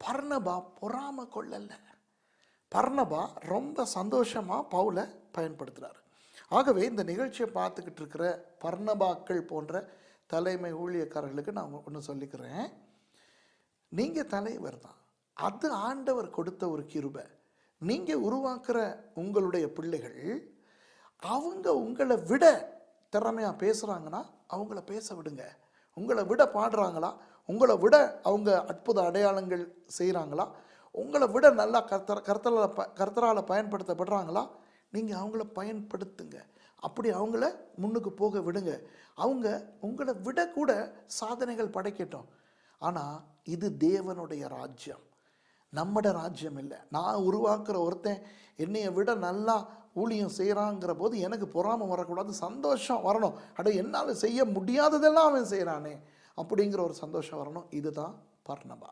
பர்ணபா பொறாம கொள்ளல பர்ணபா ரொம்ப சந்தோஷமாக பவுலை பயன்படுத்துகிறார் ஆகவே இந்த நிகழ்ச்சியை பார்த்துக்கிட்டு இருக்கிற பர்ணபாக்கள் போன்ற தலைமை ஊழியக்காரர்களுக்கு நான் ஒன்று சொல்லிக்கிறேன். நீங்கள் தலைவர் தான். அது ஆண்டவர் கொடுத்த ஒரு கிருபை. நீங்கள் உருவாக்குற உங்களுடைய பிள்ளைகள் அவங்க உங்களை விட திறமையாக பேசுகிறாங்கன்னா அவங்கள பேச விடுங்க. உங்களை விட பாடுறாங்களா? உங்களை விட அவங்க அற்புத அடையாளங்கள் செய்கிறாங்களா உங்களை விட நல்லா கர்த்தர் கர்த்தரால் ப கர்த்தரால் பயன்படுத்தப்படுறாங்களா? நீங்கள் அவங்கள பயன்படுத்துங்க. அப்படி அவங்கள முன்னுக்கு போக விடுங்க. அவங்க உங்களை விட கூட சாதனைகள் படைக்கட்டும். ஆனால் இது தேவனுடைய ராஜ்யம். நம்மட ராஜ்யம் இல்லை. நான் உருவாக்குற ஒருத்தன் என்னையை விட நல்லா ஊழியம் செய்கிறாங்கிற போது எனக்கு பொறாமை வரக்கூடாது சந்தோஷம் வரணும். அட என்னால் செய்ய முடியாததெல்லாம் அவன் செய்கிறானே அப்படிங்கிற ஒரு சந்தோஷம் வரணும். இதுதான் பர்ணபா.